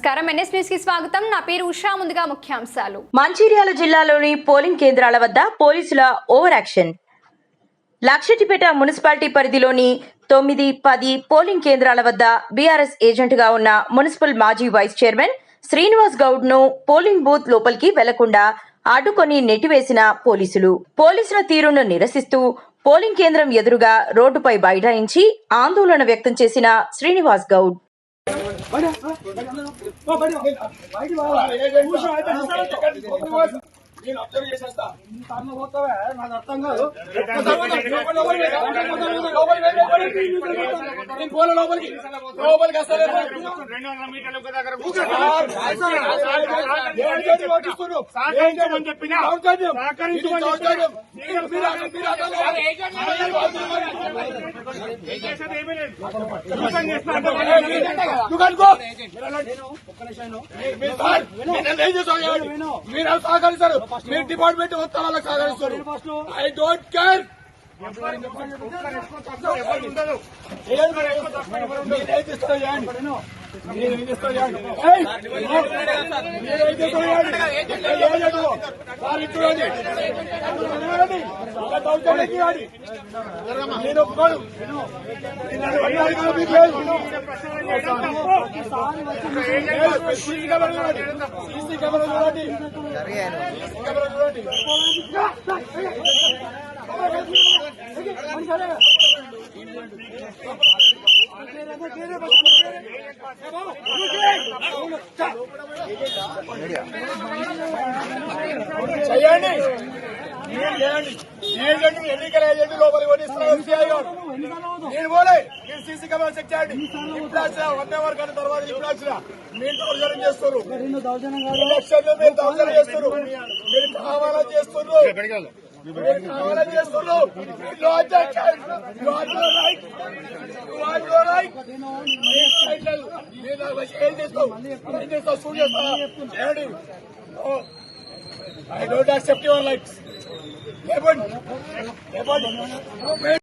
నమస్కారం. ఎన్ఎస్ స్వాగతం. నా పేరు ఉషా. ముందుగా ముఖ్యాంశాలు. మంచిర్యాల జిల్లాలోని పోలింగ్ కేంద్రాల వద్ద పోలీసుల ఓవర్ యాక్షన్. లక్షటిపేట మున్సిపాలిటీ పరిధిలోని తొమ్మిది పది పోలింగ్ కేంద్రాల వద్ద బీఆర్ఎస్ ఏజెంట్గా ఉన్న మున్సిపల్ మాజీ వైస్ చైర్మన్ శ్రీనివాస్ గౌడ్ను పోలింగ్ బూత్ లోపలికి వెళ్ళకుండా అడ్డుకొని నెట్టివేసిన పోలీసులు. పోలీసుల తీరును నిరసిస్తూ పోలింగ్ కేంద్రం ఎదురుగా రోడ్డుపై బైఠాయించి ఆందోళన వ్యక్తం చేసిన శ్రీనివాస్ గౌడ్. నేను అబ్జర్వ్ చేసేస్తా నాకు అర్థం కాదు నేను పోలే లోపలికి లోపలికి వస్తాను రెండు వందల మీటర్ల దగ్గర చెప్పినా మీరు సహకరిస్తారు మీరు డిపార్ట్మెంట్ వస్తే వాళ్ళకి సహకరిస్తారు ఐ డోంట్ కేర్ ఏం చేయదు. నేను సీసీ కెమెరా చూడండి సీసీ కెమెరా చూడండి సీసీ కెమెరా చూడండి చేయండి. మీరు చేయండి. ఏజెంట్ ఎన్నికల ఏజెంట్ లోపలి కొనిస్తున్నారు సిఐ గారు. నేను పోలే. మీరు సీసీ కెమెరా చెక్ చేయండి. ఇప్పుడు వచ్చిన వన్ అవర్ కానీ తర్వాత ఇప్పుడు వచ్చిన మీరు దౌర్జన్యం చేస్తున్నారు. ఎలక్షన్ మీరు దౌర్జన్యం చేస్తున్నారు. మీరు కావాలని చేస్తున్నారు. మీరు కావాలని చేస్తున్నారు. You నేను ఏం చేస్తావు. ఏం చేస్తావు? షూట్ చేయండి I don't accept your life లేపండి లేపండి